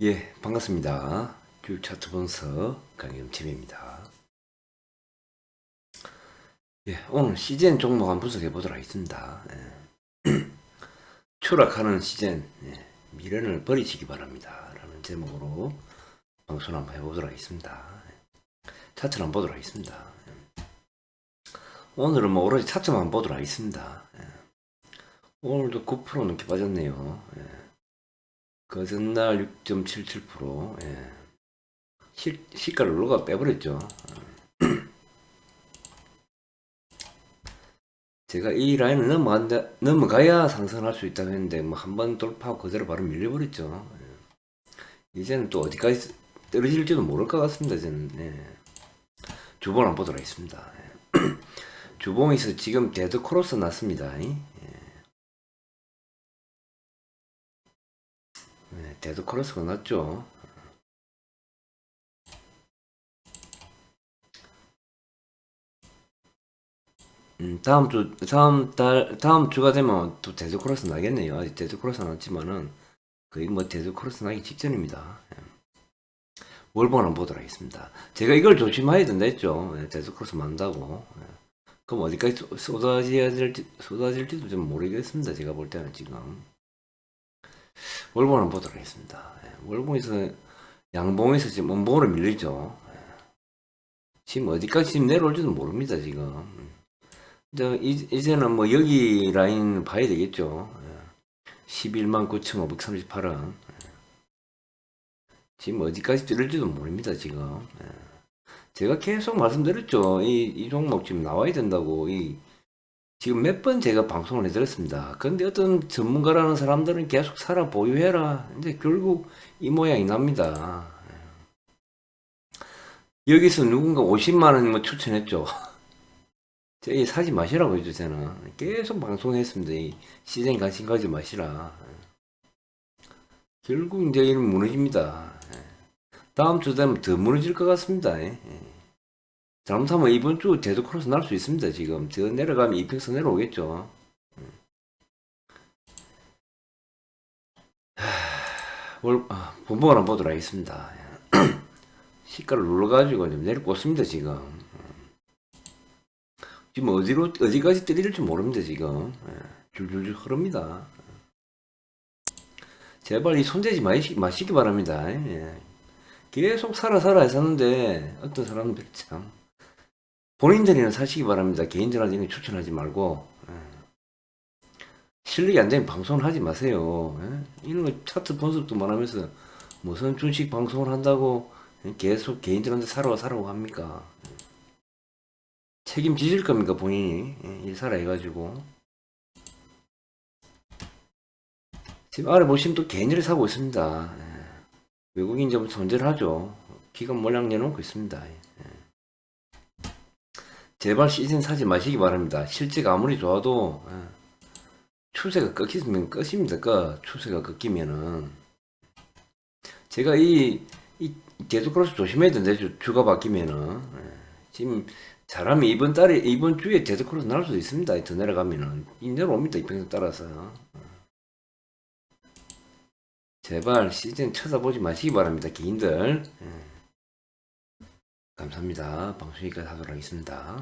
예, 반갑습니다. 교육 차트 분석 강영팀입니다. 예, 오늘 시젠 종목 한번 분석해 보도록 하겠습니다. 예. 추락하는 시젠 예, 미련을 버리시기 바랍니다. 라는 제목으로 방송 한번 해보도록 하겠습니다. 예. 차트를 한번 보도록 하겠습니다. 예. 오늘은 뭐 오로지 차트만 보도록 하겠습니다. 예. 오늘도 9% 넘게 빠졌네요. 예. 그 전날 6.77% 예. 시, 시가를 올라가 빼버렸죠. 제가 이 라인을 넘어간다, 넘어가야 상승할 수 있다고 했는데 뭐 한 번 돌파하고 그대로 바로 밀려버렸죠. 예. 이제는 또 어디까지 떨어질지도 모를 것 같습니다. 저는 예. 주봉 한번 보도록 하겠습니다. 예. 주봉에서 지금 데드 크로스 났습니다. 예. 데드 크로스가 났죠. 음, 다음 주, 다음 달, 다음 주가 되면 또 데드 크로스 나겠네요. 아직 데드 크로스 안 났지만은 거의 뭐 데드 크로스 나기 직전입니다. 예. 월봉 한번 보도록 하겠습니다. 제가 이걸 조심해야 된다 했죠. 예, 데드 크로스 만다고. 예. 그럼 어디까지 쏟- 쏟아져야 될지, 쏟아질지도 좀 모르겠습니다. 제가 볼 때는 지금. 월봉을 보도록 하겠습니다. 예, 월봉에서 양봉에서 지금 음봉으로 밀리죠. 예. 지금 어디까지 지금 내려올지도 모릅니다. 지금. 이제는 뭐 여기 라인 봐야 되겠죠. 11만 9,538원. 예. 지금 어디까지 들을지도 모릅니다. 지금. 예. 제가 계속 말씀드렸죠. 이, 이 종목 지금 나와야 된다고. 이 지금 몇 번 제가 방송을 해드렸습니다. 근데 어떤 전문가라는 사람들은 계속 살아 보유해라. 이제 결국 이 모양이 납니다. 예. 여기서 누군가 50만 원 뭐 추천했죠. 저희 사지 마시라고 했죠, 저는. 계속 방송했습니다. 이 시장 관심 가지 마시라. 예. 결국 이제 이는 무너집니다. 예. 다음 주 되면 더 무너질 것 같습니다. 예. 잘못하면 이번 주 제도 크로스 날 수 있습니다. 지금 더 내려가면 이평선 내려오겠죠. 하, 월 아, 본봉을 한번 보도록 하겠습니다. 시가를 눌러가지고 좀 내려꽂습니다. 지금 지금 어디로 어디까지 때릴지 모릅니다. 지금 예, 줄줄줄 흐릅니다. 제발 이 손대지 마시, 마시기 바랍니다. 예. 계속 살아 살아 했었는데 어떤 사람들 참 본인들이나 사시기 바랍니다. 개인전화는 추천하지 말고 예. 실력이 안 되면 방송을 하지 마세요. 예? 이런 거 차트 분석도 말하면서 무슨 주식 방송을 한다고 계속 개인들한테 사라고 사라고 합니까? 책임지실 겁니까 본인이 예, 일 살아 해가지고 지금 아래 보시면 또 개인들이 사고 있습니다. 예. 외국인 좀 존재를 하죠. 기관 몰락 내놓고 있습니다. 예. 제발 시즌 사지 마시기 바랍니다. 실제가 아무리 좋아도 예. 추세가 꺾이면 끝입니다. 끝. 추세가 꺾이면은 제가 이, 이 계속 그래서 조심해야 된다. 주, 주가 바뀌면은 예. 지금 잘하면 이번 달에 이번 주에 데드 크로스 날 수도 있습니다. 더 내려가면은 이 내려옵니다. 이평선 따라서 제발 시즌 쳐다보지 마시기 바랍니다. 개인들 예. 감사합니다. 방송 여기까지 하도록 하겠습니다.